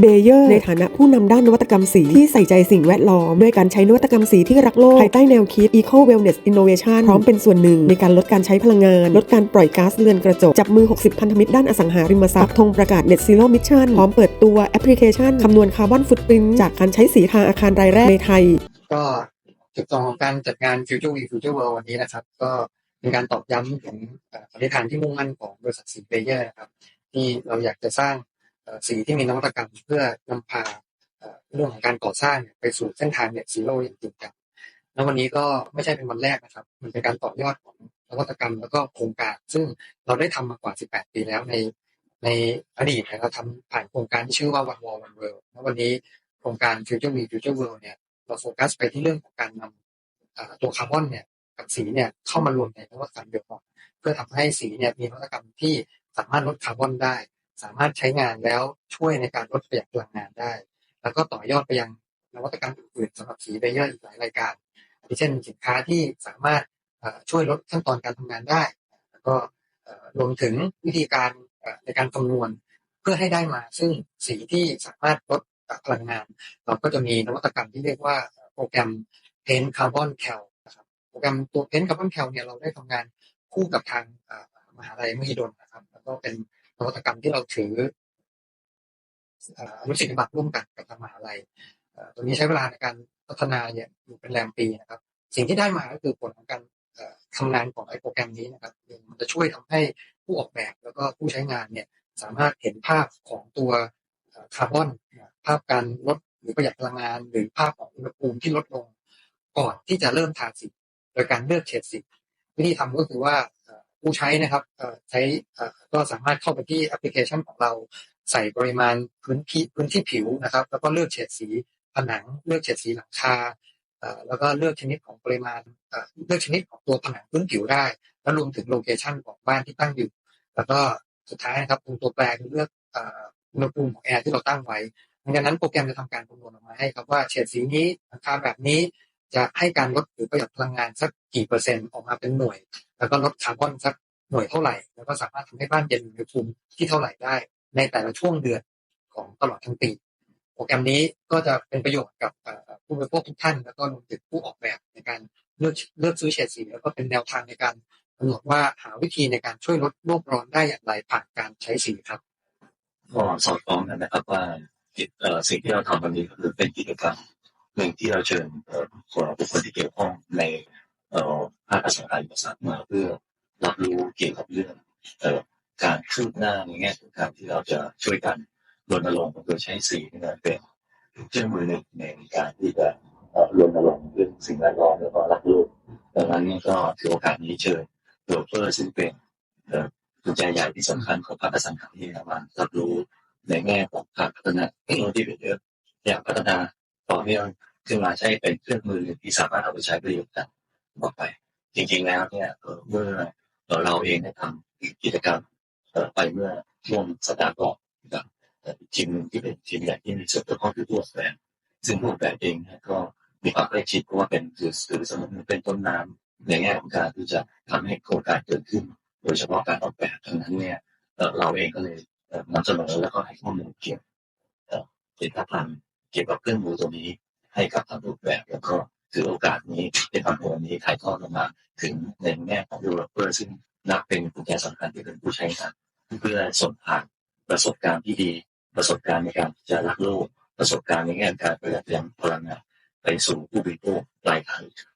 เบเยอร์ในฐานะผู้นำด้านนวัตกรรมสีที่ใส่ใจสิ่งแวดล้อม ด้วยการใช้นวัตกรรมสีที่รักโลกภายใต้แนวคิด Eco Wellness Innovation พร้อมเป็นส่วนหนึ่ง ในการลดการใช้พลังงาน ลดการปล่อยก๊าซเรือนกระจก จับมือ 60 พันธมิตรด้านอสังหาริมทรัพย์ธงประกาศ Net Zero Mission พร้อมเปิดตัวแอปพลิเคชันคำนวณคาร์บอนฟุตปรินท์จากการใช้สีทาอาคารรายแรกในไทย ก็จุดประสงค์ของการจัดงาน Future We Future World วันนี้นะครับ ก็เป็นการตอกย้ำถึงเอ่อปณิธานที่มุ่งมั่นของบริษัทสีเบเยอร์นะครับที่เราอยากจะสร้างเอ่อ สีที่มีนวัตกรรมเพื่อนำพาเรื่องของการก่อสร้างไปสู่เส้นทางเน็ตซีโร่อย่างจริงจังแล้ววันนี้ก็ไม่ใช่เป็นวันแรกนะครับ มันเป็นการต่อยอดของนวัตกรรมแล้วก็โครงการ ซึ่งเราได้ทำมากว่า 18 ปีแล้วในในอดีตเราทำผ่านโครงการที่ชื่อว่า One Wall One World แล้ววันนี้โครงการ Future We Future World เนี่ยเราโฟกัสไปที่เรื่องของการนำตัวคาร์บอนเนี่ยกับสีเนี่ยเข้ามารวมในนวัตกรรมเดียวกันเพื่อทำให้สีเนี่ยมีนวัตกรรมที่สามารถลดคาร์บอนได้ สามารถใช้งานแล้วช่วยในการลดประหยัดพลังงานได้ แล้วก็ต่อยอดไปยังนวัตกรรมอื่นๆสำหรับสีเบเยอร์อีกหลายรายการอย่างเช่นสินค้าที่สามารถช่วยลดขั้นตอนการทำงานได้ แล้วก็รวมถึงวิธีการในการคำนวณเพื่อให้ได้มา ซึ่งสีที่สามารถลดพลังงาน เราก็จะมีนวัตกรรมที่เรียกว่าโปรแกรม Paint Carbon Cal นะครับโปรแกรมตัว Paint Carbon Cal เนี่ยเราได้ทำงานคู่กับทางมหาลัยมหิดลนะครับ แล้วก็เป็น นวัตกรรมที่เราถือเอ่ออนุสิทธิบัตรร่วมกันกับทางมหาลัยตัวนี้ใช้เวลาในการพัฒนาเนี่ยอยู่เป็นแรมปีนะครับ สิ่งที่ได้มาก็คือผลของการเอ่อทำงานของไอ้โปรแกรมนี้นะครับมันจะช่วยทำให้ผู้ออกแบบแล้วก็ผู้ใช้งานเนี่ยสามารถเห็นภาพของตัวคาร์บอนภาพการลดหรือประหยัดพลังงาน หรือภาพของอุณหภูมิที่ลดลง ก่อนที่จะเริ่มทาสี โดยการเลือกเฉดสีวิธีทำก็คือว่า ผู้ใช้นะครับใช้ก็สามารถเข้าไปที่แอปพลิเคชันของเรา ใส่ปริมาณพื้นที่พื้นที่ผิวนะครับ แล้วก็เลือกเฉดสีผนังเลือกเฉดสีหลังคาแล้วก็เลือกชนิดของปริมาณเลือกชนิดของตัวผนังพื้นผิวได้ แล้วรวมถึงโลเคชันของบ้านที่ตั้งอยู่ แล้วก็สุดท้ายนะครับตรงตัวแปรคือเลือกเอ่ออุณหภูมิของแอร์ที่เราตั้งไว้ดังนั้นโปรแกรมจะทำการคำนวณออกมาให้ครับว่าเฉดสีนี้หลังคาแบบนี้จะให้การลดหรือประหยัดพลังงานสักกี่เปอร์เซ็นต์ออกมาเป็นหน่วย แล้วก็ลดคาร์บอนสักหน่วยเท่าไหร่ แล้วก็สามารถทำให้บ้านเย็นอุณหภูมิที่เท่าไหร่ได้ ในแต่ละช่วงเดือนของตลอดทั้งปี โปรแกรมนี้ก็จะเป็นประโยชน์กับผู้บริโภคทุกท่าน แล้วก็รวมถึงผู้ออกแบบในการเลือกเลือกซื้อเฉดสี แล้วก็เป็นแนวทางในการกำหนดว่าหาวิธีในการช่วยลดโลกร้อนได้อย่างไรผ่านการใช้สีครับก็สอดคล้องกันนะครับว่าสิ่งที่เราทำวันนี้ก็คือเป็นกิจกรรมหนึ่งที่เราเชิญเอ่อคนบุคคลที่เกี่ยวข้องใน เอ่อภาคอสังหาริมทรัพย์มาเพื่อรับรู้เกี่ยวกับเรื่องการคืบหน้าในแง่ของการที่เราจะช่วยกันรณรงค์โดยใช้สีเนี่เป็นเครื่องมือหนึ่งในการที่จะรณรงค์เรื่องสิ่งแวดล้อมแล้วก็รักโลกดังนั้นนี่ก็ถือโอกาสนี้เชิญโดเฟอร์ซึ่งเป็นเอ่อกุญแจใหญ่ที่สำคัญของภาคอสังหารทรัพย์มารับรู้ในแง่ของการพัฒนาเทคโนโลยีเยอะอยากพัฒนาต่อเนื่องขึ้นมาใช้เป็นเครื่องมือที่สามารถเอาไปใช้ประโยชน์ได้ต่อไป จริงๆแล้วเนี่ยเมื่อเราเองได้ทำกิจกรรมไปเมื่อช่วงสัปดาห์ก่อนนะครับทีมที่เป็นทีมใหญ่ที่มีส่วนเกี่ยวข้องคือผู้ออกแบบซึ่งผู้ออกแบบเองก็มีความใกล้ชิดเพราะว่าเป็นคือคือสมมติเป็นต้นน้ำในแง่ของการที่จะทำให้โครงการเกิดขึ้น โดยเฉพาะการออกแบบดังนั้นเนี่ยเราเองก็เลยเอ่อนำเสนอแล้วก็ให้ข้อมูลเกี่ยวเอ่อผลิตภัณฑ์เกี่ยวกับเครื่องมือตัวนี้ให้กับทางรูปแบบแล้วก็ คือโอกาสนี้ที่ทำตัวนี้ถ่ายทอดลงมา ถึงในแง่ของ developer ซึ่งนับเป็นกุญแจสำคัญที่เป็นผู้ใช้งานเพื่อส่งผ่านประสบการณ์ที่ดี ประสบการณ์ในการจะรักโลกประสบการณ์ในแง่การประหยัดพลังงานไปสู่ผู้บริโภคปลายทางอีก